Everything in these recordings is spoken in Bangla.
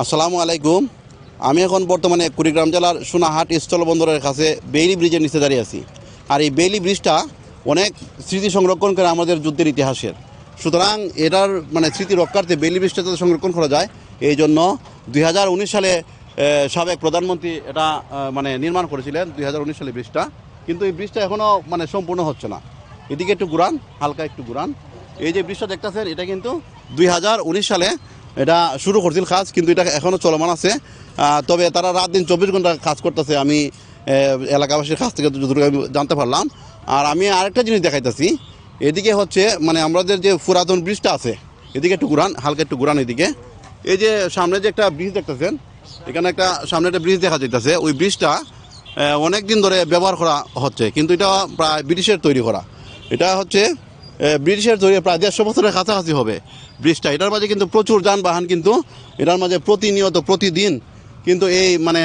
আসসালামু আলাইকুম। আমি এখন বর্তমানে কুড়িগ্রাম জেলার সোনাহাট স্থলবন্দরের কাছে বেইলি ব্রিজের নিচে দাঁড়িয়ে আছি। আর এই বেইলি ব্রিজটা অনেক স্মৃতি সংরক্ষণ করে আমাদের যুদ্ধের ইতিহাসের। সুতরাং এটার মানে স্মৃতি রক্ষার্থে বেইলি ব্রিজটা যাতে সংরক্ষণ করা যায়, এই জন্য দুই হাজার উনিশ সালে সাবেক প্রধানমন্ত্রী এটা মানে নির্মাণ করেছিলেন দুই হাজার উনিশ সালে ব্রিজটা। কিন্তু এই ব্রিজটা এখনও মানে সম্পূর্ণ হচ্ছে না। এদিকে একটু ঘুরান, হালকা একটু ঘুরান। এই যে ব্রিজটা দেখতেছেন, এটা কিন্তু দুই হাজার উনিশ সালে এটা শুরু করছিল কাজ, কিন্তু এটা এখনও চলমান আছে। তবে তারা রাত দিন চব্বিশ ঘণ্টা কাজ করতেছে। আমি এলাকাবাসীর কাছ থেকে আমি জানতে পারলাম। আর আমি আরেকটা জিনিস দেখাইতেছি। এদিকে হচ্ছে মানে আমাদের যে পুরাতন ব্রিজটা আছে, এদিকে একটু ঘুরান, হালকা একটু ঘুরান এদিকে। এই যে সামনে যে একটা ব্রিজ দেখতেছেন, এখানে একটা, সামনে একটা ব্রিজ দেখা যাইতেছে। ওই ব্রিজটা অনেক দিন ধরে ব্যবহার করা হচ্ছে, কিন্তু এটা প্রায় ব্রিটিশের তৈরি করা। এটা হচ্ছে ব্রিটিশের তৈরি প্রায় দেড়শো বছরের কাছাকাছি হবে। ব্রিজটা। এটার মাঝে কিন্তু প্রচুর যানবাহন কিন্তু, এটার মাঝে প্রতিনিয়ত, প্রতিদিন কিন্তু এই মানে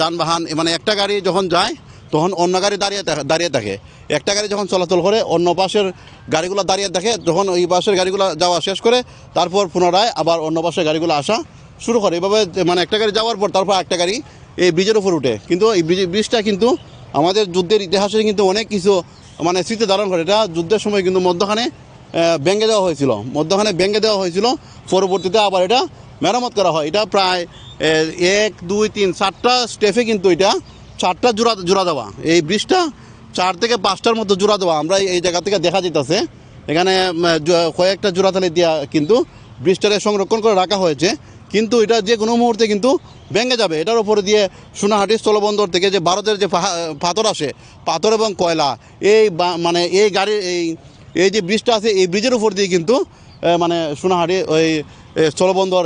যানবাহন মানে একটা গাড়ি যখন যায়, তখন অন্য গাড়ি দাঁড়িয়ে দাঁড়িয়ে থাকে। একটা গাড়ি যখন চলাচল করে, অন্য পাশের গাড়িগুলো দাঁড়িয়ে থাকে, তখন ওই পাশের গাড়িগুলো যাওয়া শেষ করে, তারপর পুনরায় আবার অন্য পাশের গাড়িগুলো আসা শুরু করে। এভাবে মানে একটা গাড়ি যাওয়ার পর তারপর একটা গাড়ি এই ব্রিজের উপর উঠে। কিন্তু এই ব্রিজ, ব্রিজটা কিন্তু আমাদের যুদ্ধের ইতিহাসে কিন্তু অনেক কিছু মানে স্মৃতি ধারণ করে। এটা যুদ্ধের সময় কিন্তু মধ্যখানে ভেঙে দেওয়া হয়েছিল। মধ্যখানে ভেঙে দেওয়া হয়েছিল। পরবর্তীতে আবার এটা মেরামত করা হয়। এটা প্রায় এক, দুই, তিন, চারটা স্টেপে কিন্তু এটা চারটা জোড়া জোড়া দেওয়া। এই ব্রিজটা চার থেকে পাঁচটার মতো জোড়া দেওয়া। আমরা এই জায়গা থেকে দেখা যেতেছে এখানে কয়েকটা জোড়া তালে দিয়া কিন্তু ব্রিজটারে সংরক্ষণ করে রাখা হয়েছে। কিন্তু এটা যে কোনো মুহূর্তে কিন্তু ভেঙে যাবে। এটার উপরে দিয়ে সোনাহাটি স্থলবন্দর থেকে যে ভারতের যে পাথর আসে, পাথর এবং কয়লা, এই মানে এই গাড়ির, এই এই যে ব্রিজটা আছে, এই ব্রিজের উপর দিয়ে কিন্তু মানে সোনাহাটি, ওই স্থলবন্দর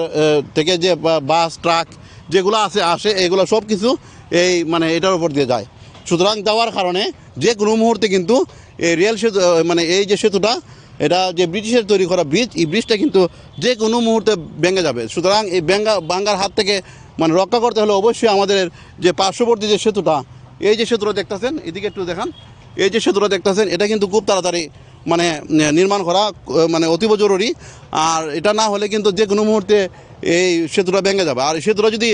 থেকে যে বাস, ট্রাক যেগুলো আছে, আসে, এগুলো সব কিছু এই মানে এটার উপর দিয়ে যায়। সুতরাং যাওয়ার কারণে যে কোনো মুহূর্তে কিন্তু এই রেল সেতু মানে এই যে সেতুটা, এটা যে ব্রিটিশের তৈরি করা ব্রিজ, এই ব্রিজটা কিন্তু যে কোনো মুহূর্তে ভেঙে যাবে। সুতরাং এই ব্যাঙ্গা বাঙ্গার হাত থেকে মানে রক্ষা করতে হলে অবশ্যই আমাদের যে পার্শ্ববর্তী যে সেতুটা, এই যে সেতুটা দেখতেছেন, এদিকে একটু দেখান, এই যে সেতুটা দেখতেছেন, এটা কিন্তু খুব তাড়াতাড়ি মানে নির্মাণ করা মানে অতীব জরুরি। আর এটা না হলে কিন্তু যে কোনো মুহূর্তে এই সেতুটা ভেঙে যাবে। আর সেতুটা যদি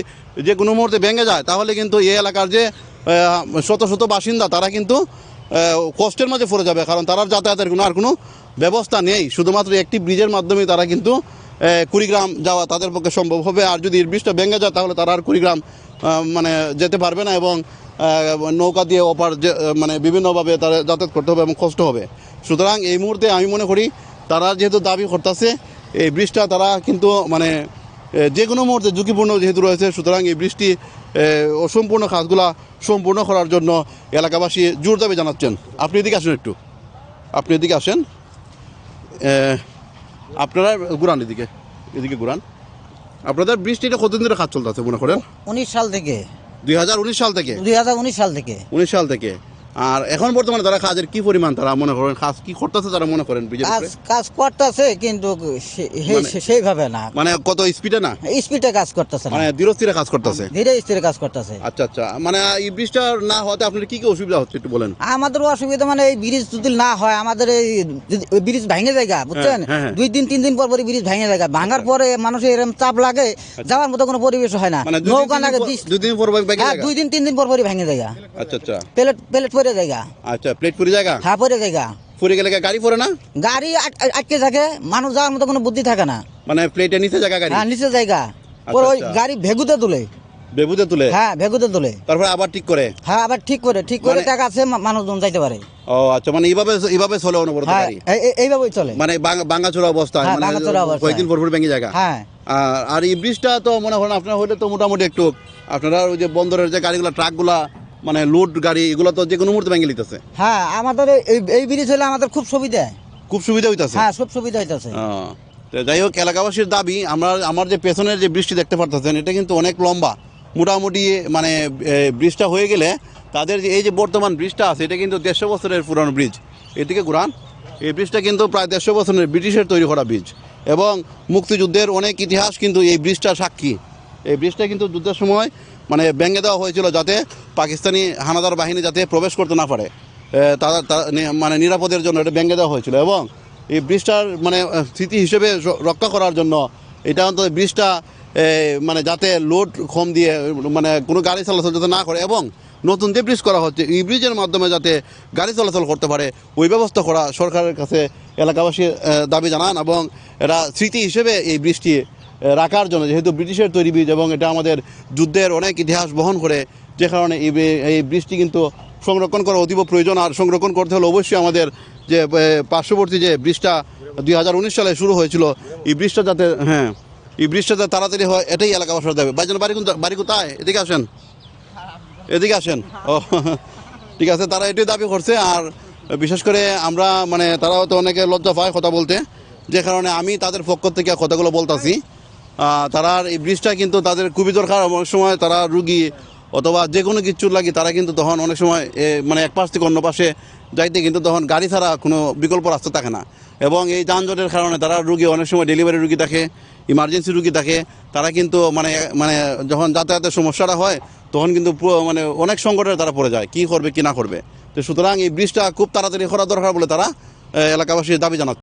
যে কোনো মুহূর্তে ভেঙে যায়, তাহলে কিন্তু এই এলাকার যে শত শত বাসিন্দা, তারা কিন্তু কষ্টের মাঝে পড়ে যাবে। কারণ তারা যাতায়াতের কোনো, আর কোনো ব্যবস্থা নেই। শুধুমাত্র একটি ব্রিজের মাধ্যমে তারা কিন্তু কুড়িগ্রাম যাওয়া তাদের পক্ষে সম্ভব হবে। আর যদি ব্রিজটা ভেঙে যায়, তাহলে তারা আর কুড়িগ্রাম মানে যেতে পারবে না এবং নৌকা দিয়ে ওপার যে মানে বিভিন্নভাবে তারা যাতায়াত করতে হবে এবং কষ্ট হবে। সুতরাং এই মুহূর্তে আমি মনে করি তারা যেহেতু দাবি করতেছে এই ব্রিজটা তারা কিন্তু মানে যে কোনো মুহূর্তে ঝুঁকিপূর্ণ যেহেতু রয়েছে সুতরাং এই বৃষ্টি অসম্পূর্ণ কাজগুলা সম্পূর্ণ করার জন্য এলাকাবাসী জোর দাবি জানাচ্ছেন। আপনি এদিকে আসেন একটু। আপনি এদিকে আসেন। আপনারা ঘুরান এদিকে। এদিকে ঘুরান। আপনাদের বৃষ্টিটা কতদিন ধরে কাজ চলতেছে মনে করেন? উনিশ সাল থেকে। দুই হাজার উনিশ সাল থেকে? দুই হাজার উনিশ সাল থেকে। উনিশ সাল থেকে। আর এখন বর্তমানে তারা কাজের কি পরিমাণ তারা মনে করেন কাজ কি করতেছে তারা মনে করেন কাজ কাজ করতেছে কিন্তু মানে- সেইভাবে না। মানে কত স্পিডে না? স্পিডে কাজ করতেছে মানে ধীরস্থিরে কাজ করতেছে? ধীরে স্থিরে কাজ করতেছে। আচ্ছা আচ্ছা। মানে এই ব্রিজটা না হওয়াতে আপনার কি কি অসুবিধা হচ্ছে একটু বলেন? আমাদের অসুবিধা মানে এই ব্রিজ যদি না হয় আমাদের এই ব্রিজ ভেঙে জায়গা বুঝছেন? হ্যাঁ, হ্যাঁ। দুই দিন তিন দিন পর পর ব্রিজ ভেঙে জায়গা। ভাঙার পরে মানুষের এরকম চাপ লাগে যাওয়ার মতো কোনো পরিবেশ হয় না। মানে দুই দিন, নৌকা তিন দিন লাগে পর- দুই দিন পর হ্যাঁ? দুই দিন তিন দিন পর পরই ভেঙে জায়গা। আচ্ছা আচ্ছা। প্লেট প্লেট পরে জায়গা। আচ্ছা প্লেট পুরি জায়গা? হ্যাঁ পরে জায়গা। পুরি গেলে গাড়ি পরে না? গাড়ি আটকে থাকে মানুষ যাওয়ার মতো কোনো বুদ্ধি থাকে না। মানে নিচে জায়গা গাড়ি? হ্যাঁ নিচে জায়গা। পরে ওই আচ্ছা। গাড়ি ভেগুতে তুলে। তুলে? হ্যাঁ তুলে। তারপরে আবার ঠিক করে? হ্যাঁ আবার ঠিক করে ঠিক করে মানে- টাকা আছে মানুষজন যাইতে পারে। ও আচ্ছা মানে এইভাবে এইভাবে চলে অনবরত হ্যাঁ গাড়ি? এইভাবেই চলে। মানে ভাঙাচোরা অবস্থা হ্যাঁ, মানে কয়েকদিন পর পর ভেঙে জায়গা। হ্যাঁ। আর আর এই ব্রিজটা তো মনে করেন আপনার হইলে তো মোটামুটি একটু আপনারা ওই যে বন্দরের যে গাড়িগুলো ট্রাকগুলা মানে লোড গাড়ি এগুলো তো যে কোনো মুহূর্তে ভেঙে লিতেছে হ্যাঁ আমাদের এই এই ব্রিজ হলে আমাদের খুব সুবিধা। খুব সুবিধা হইতাছে? হ্যাঁ খুব সুবিধা হইতেছে। যাই হোক এলাকাবাসীর দাবি আমরা আমার যে পেছনের যে বৃষ্টি দেখতে পারতেছেন এটা কিন্তু অনেক লম্বা। মোটামুটি মানে ব্রিজটা হয়ে গেলে তাদের যে এই যে বর্তমান ব্রিজটা আছে এটা কিন্তু দেড়শো বছরের পুরানো ব্রিজ। এদিকে ঘুরান এই ব্রিজটা কিন্তু প্রায় দেড়শো বছরের ব্রিটিশের তৈরি করা ব্রিজ। এবং মুক্তিযুদ্ধের অনেক ইতিহাস কিন্তু এই ব্রিজটা সাক্ষী। এই ব্রিজটা কিন্তু যুদ্ধের সময় মানে ভেঙে দেওয়া হয়েছিল যাতে পাকিস্তানি হানাদার বাহিনী যাতে প্রবেশ করতে না পারে। তারা মানে নিরাপদের জন্য এটা ভেঙে দেওয়া হয়েছিল এবং এই ব্রিজটার মানে স্মৃতি হিসেবে রক্ষা করার জন্য এটা অন্তত ব্রিজটা মানে যাতে লোড কম দিয়ে মানে কোনো গাড়ি চলাচল যাতে না করে এবং নতুন যে ব্রিজ করা হচ্ছে এই ব্রিজের মাধ্যমে যাতে গাড়ি চলাচল করতে পারে ওই ব্যবস্থা করা সরকারের কাছে এলাকাবাসী আহ, দাবি জানান এবং এরা স্মৃতি হিসেবে এই ব্রিজটি রাখার জন্য, যেহেতু ব্রিটিশের তৈরি ব্রিজ এবং এটা আমাদের যুদ্ধের অনেক ইতিহাস বহন করে, যে কারণে এই ব্রিজটি কিন্তু সংরক্ষণ করা অতীব প্রয়োজন। আর সংরক্ষণ করতে হলে অবশ্যই আমাদের যে পার্শ্ববর্তী যে ব্রিজটা দুই সালে শুরু হয়েছিল, এই ব্রিজটা যাতে হ্যাঁ এই ব্রিজটা যাতে তাড়াতাড়ি হয়, এটাই এলাকাবাসীর দাবি ভাইজান, বাড়ি বাড়ি কোথায়? এদিকে আসেন। এদিকে আসেন। ও, ঠিক আছে, তারা এটাই দাবি করছে। আর বিশেষ করে আমরা মানে তারা হয়তো অনেকে লজ্জা পায় কথা বলতে। যে কারণে আমি তাদের পক্ষ থেকে কথাগুলো বলতাছি। তারা এই ব্রিজটা কিন্তু তাদের খুবই দরকার। অনেক সময় তারা রুগী অথবা যে কোনো কিছুর লাগি তারা কিন্তু তখন অনেক সময় মানে এক পাশ থেকে অন্য পাশে যাইতে কিন্তু তখন গাড়ি ছাড়া কোনো বিকল্প রাস্তা থাকে না। এবং এই যানজটের কারণে তারা রুগী অনেক সময় ডেলিভারি রুগী থাকে ইমার্জেন্সি রুগী থাকে তারা কিন্তু মানে মানে যখন যাতায়াতের সমস্যাটা হয়, তখন কিন্তু মানে অনেক সংকটের তারা পড়ে যায়, কি করবে, কি না করবে। তো সুতরাং এই ব্রিজটা খুব তাড়াতাড়ি করা দরকার বলে তারা এলাকাবাসীর দাবি জানাচ্ছে।